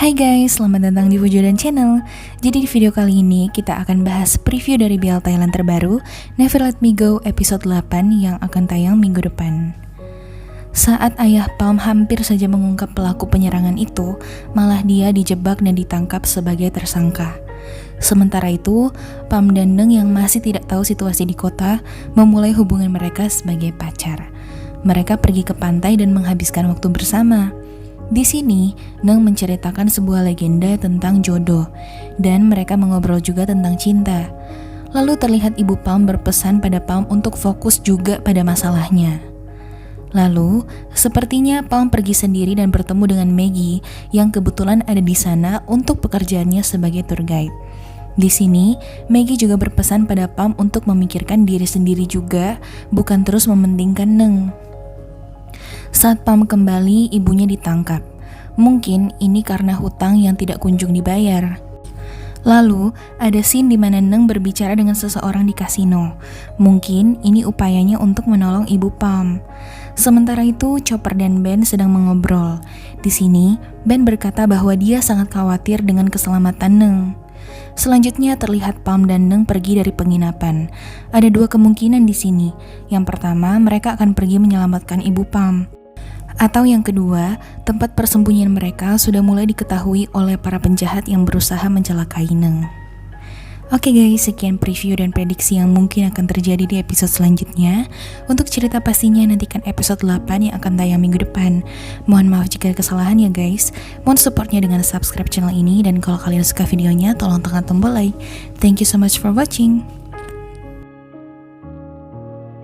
Hai guys, selamat datang di Wujudan Channel. Jadi di video kali ini kita akan bahas preview dari BL Thailand terbaru Never Let Me Go episode 8 yang akan tayang minggu depan. Saat ayah Palm hampir saja mengungkap pelaku penyerangan itu, malah dia dijebak dan ditangkap sebagai tersangka. Sementara itu, Pam dan Neng yang masih tidak tahu situasi di kota memulai hubungan mereka sebagai pacar. Mereka pergi ke pantai dan menghabiskan waktu bersama. Di sini, Neng menceritakan sebuah legenda tentang jodoh, dan mereka mengobrol juga tentang cinta. Lalu terlihat Ibu Palm berpesan pada Palm untuk fokus juga pada masalahnya. Lalu, sepertinya Palm pergi sendiri dan bertemu dengan Maggie yang kebetulan ada di sana untuk pekerjaannya sebagai tour guide. Di sini, Maggie juga berpesan pada Palm untuk memikirkan diri sendiri juga, bukan terus mementingkan Neng. Saat Pam kembali, ibunya ditangkap. Mungkin ini karena hutang yang tidak kunjung dibayar. Lalu, ada scene di mana Neng berbicara dengan seseorang di kasino. Mungkin ini upayanya untuk menolong ibu Pam. Sementara itu, Chopper dan Ben sedang mengobrol. Di sini, Ben berkata bahwa dia sangat khawatir dengan keselamatan Neng. Selanjutnya terlihat Pam dan Neng pergi dari penginapan. Ada dua kemungkinan di sini. Yang pertama, mereka akan pergi menyelamatkan ibu Pam. Atau yang kedua, tempat persembunyian mereka sudah mulai diketahui oleh para penjahat yang berusaha mencelakai Neng. Oke guys, sekian preview dan prediksi yang mungkin akan terjadi di episode selanjutnya. Untuk cerita pastinya nantikan episode 8 yang akan tayang minggu depan. Mohon maaf jika ada kesalahan ya guys. Mohon supportnya dengan subscribe channel ini dan kalau kalian suka videonya tolong tekan tombol like. Thank you so much for watching.